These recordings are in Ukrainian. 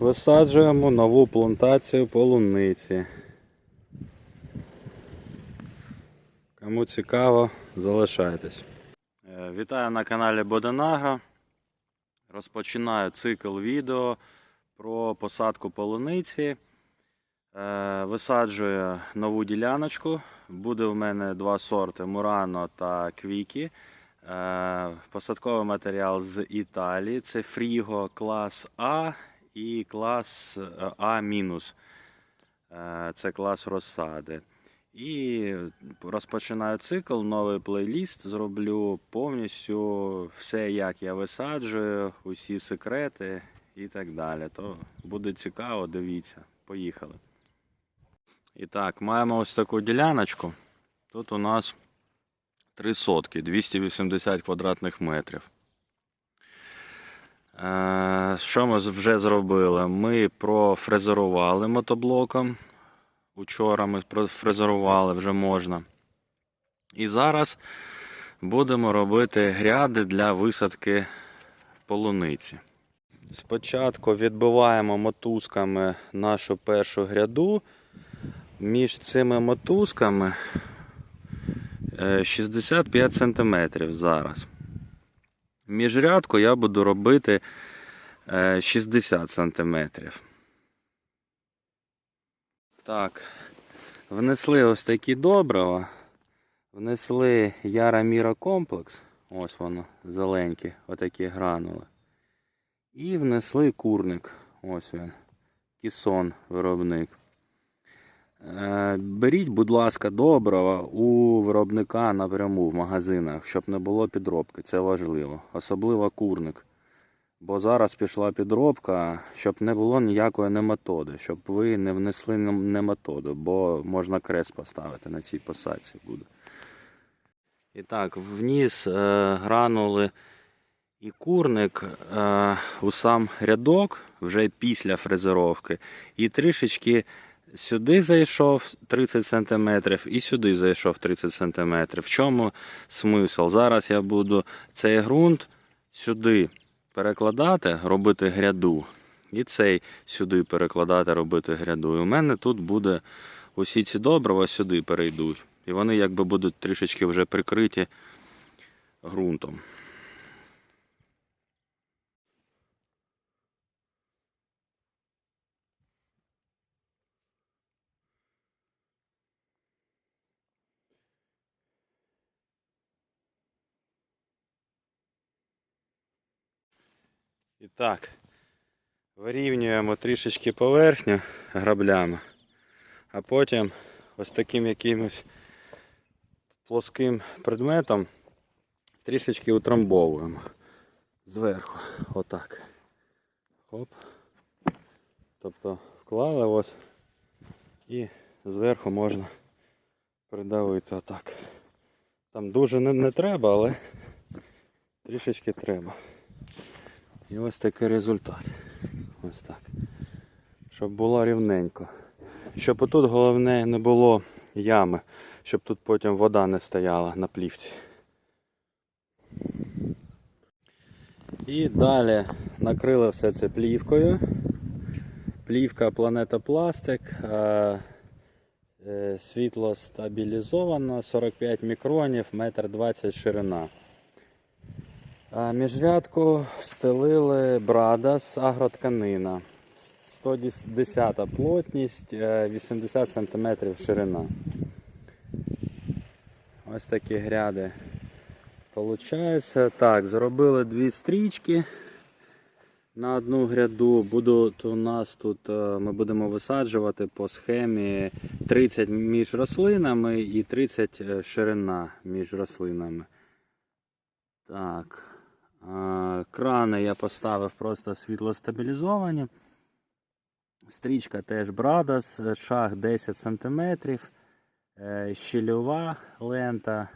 Висаджуємо нову плантацію полуниці. Кому цікаво, залишайтесь. Е, Вітаю на каналі Боденага. Розпочинаю цикл відео про посадку полуниці. Е, Висаджую нову діляночку. Буде в мене два сорти Мурано та Квікі. Е, Посадковий матеріал з Італії. Це Фріго клас А і клас е, А. Е, Це клас розсади. І розпочинаю цикл, новий плейліст зроблю повністю все, як я висаджую, усі секрети і так далі. То буде цікаво, дивіться. Поїхали. І так, маємо ось таку діляночку. Тут у нас 3 сотки, 280 квадратних метрів. Е, Що ми вже зробили? Ми профрезерували мотоблоком. Учора ми профрезерували, вже можна. І зараз будемо робити гряди для висадки полуниці. Спочатку відбиваємо мотузками нашу першу гряду. Між цими мотузками е, 65 см зараз. Міжрядку я буду робити е, 60 см. Так, внесли ось такі добрива. Внесли Яра Міра комплекс. Ось воно, зеленькі, отакі гранули. І внесли курник. Ось він. Кісон виробник. Е, Беріть, будь ласка, добрива у виробника напряму в магазинах, щоб не було підробки. Це важливо. Особливо курник. Бо зараз пішла підробка, щоб не було ніякої нематоди, щоб ви не внесли нем- нематоду, бо можна крест поставити на цій посадці буде. І так, вніс е, гранули і курник е, у сам рядок вже після фрезеровки. І трішечки сюди зайшов 30 см і сюди зайшов 30 см. В чому смисл? Зараз я буду цей ґрунт сюди перекладати, робити гряду. І цей сюди перекладати, робити гряду. І у мене тут буде усі ці добрива сюди перейдуть. І вони якби будуть трішечки вже прикриті ґрунтом. І так, вирівнюємо трішечки поверхню граблями, а потім ось таким якимось плоским предметом трішечки утрамбовуємо зверху. Отак. Хоп. Тобто вклали ось і зверху можна придавити отак. Там дуже не, не треба, але трішечки треба. І ось такий результат. Ось так. Щоб було рівненько. Щоб отут головне не було ями, щоб тут потім вода не стояла на плівці. І далі накрили все це плівкою. Плівка Планета Пластик. е, Світло стабілізовано, 45 мікронів, 1,20 м ширина. Міжрядку встелили Брадас агротканина. 110 плотність, е, 80 см ширина. Ось такі гряди. Получається. Так, зробили дві стрічки на одну гряду. Будуть у нас тут, е, ми будемо висаджувати по схемі 30 між рослинами і 30 ширина між рослинами. Так. Крани я поставив просто світлостабілізовані. Стрічка теж Брадас, шаг 10 см, щільова лента.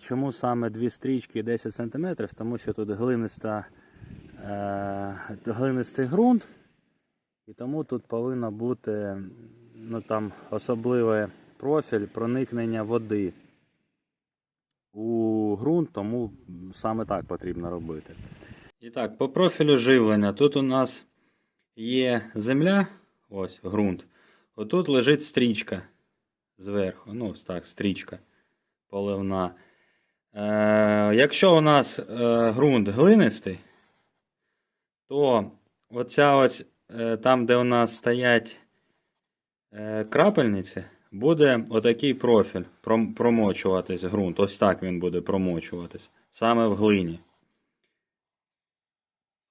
Чому саме дві стрічки 10 см? Тому що тут глиниста, е, глинистий ґрунт, і тому тут повинно бути ну, там, особливий профіль проникнення води у ґрунт, тому саме так потрібно робити. І так, по профілю живлення. Тут у нас є земля, ось ґрунт. Отут лежить стрічка зверху. Ну, так, стрічка поливна. Е, якщо у нас е, ґрунт глинистий, то оця ось е, там, де у нас стоять е, крапельниці, буде отакий профіль промочуватись ґрунт. Ось так він буде промочуватись. Саме в глині.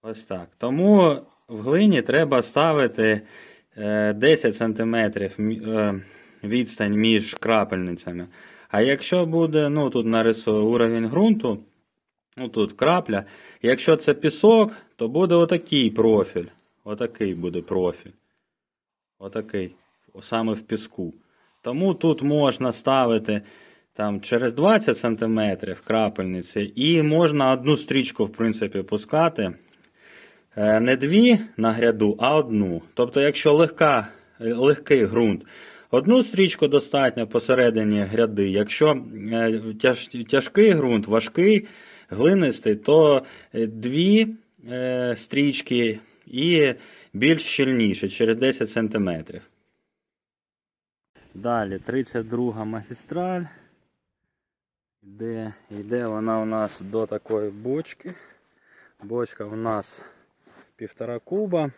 Ось так. Тому в глині треба ставити е, 10 см відстань між крапельницями. А якщо буде, ну тут нарисую уровень ґрунту, ну тут крапля. Якщо це пісок, то буде отакий профіль. Отакий буде профіль. Отакий. Саме в піску. Тому тут можна ставити там через 20 см крапельниці, і можна одну стрічку, в принципі, пускати. Е, Не дві на гряду, а одну. Тобто, якщо легка, легкий ґрунт, одну стрічку достатньо посередині гряди. Якщо е, тяж, тяжкий ґрунт, важкий, глинистий, то е, дві стрічки і більш щільніше, через 10 см. Далі 32 магістраль. Йде, йде вона у нас до такої бочки. Бочка у нас півтора куба.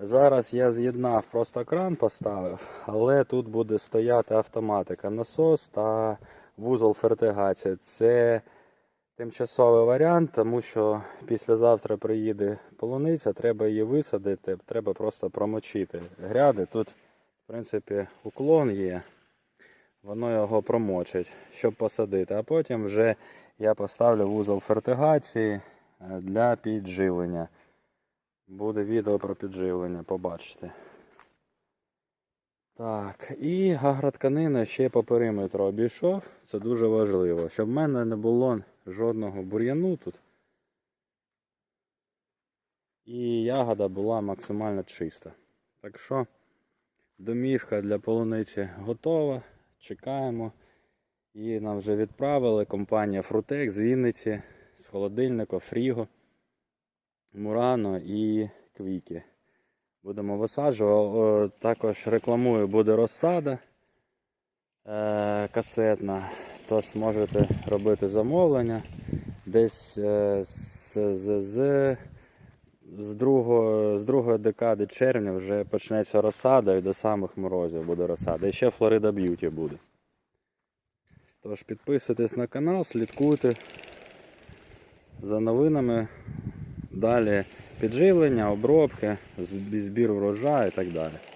Зараз я з'єднав, просто кран поставив, але тут буде стояти автоматика, насос та вузол фертигації. Це тимчасовий варіант, тому що післязавтра приїде полуниця, треба її висадити, треба просто промочити гряди. Тут, принципі, уклон є, воно його промочить, щоб посадити. А потім вже я поставлю вузол фертигації е, для підживлення. Буде відео про підживлення, побачите. Так, і агротканина ще по периметру обійшов. Це дуже важливо, щоб в мене не було жодного бур'яну тут. І ягода була максимально чиста. Так що домівка для полуниці готова. Чекаємо. Її нам вже відправили компанія Фрутек з Вінниці, з холодильника, Фріго. Мурано і Квіки. Будемо висаджувати. Також рекламую, буде розсада е, касетна. Тож можете робити замовлення. Десь е, з, з, з, з, другого, з другої декади червня вже почнеться розсада і до самих морозів буде розсада. І ще Флорида Б'юті буде. Тож підписуйтесь на канал, слідкуйте за новинами. Далі підживлення, обробки, збір врожаю і так далі.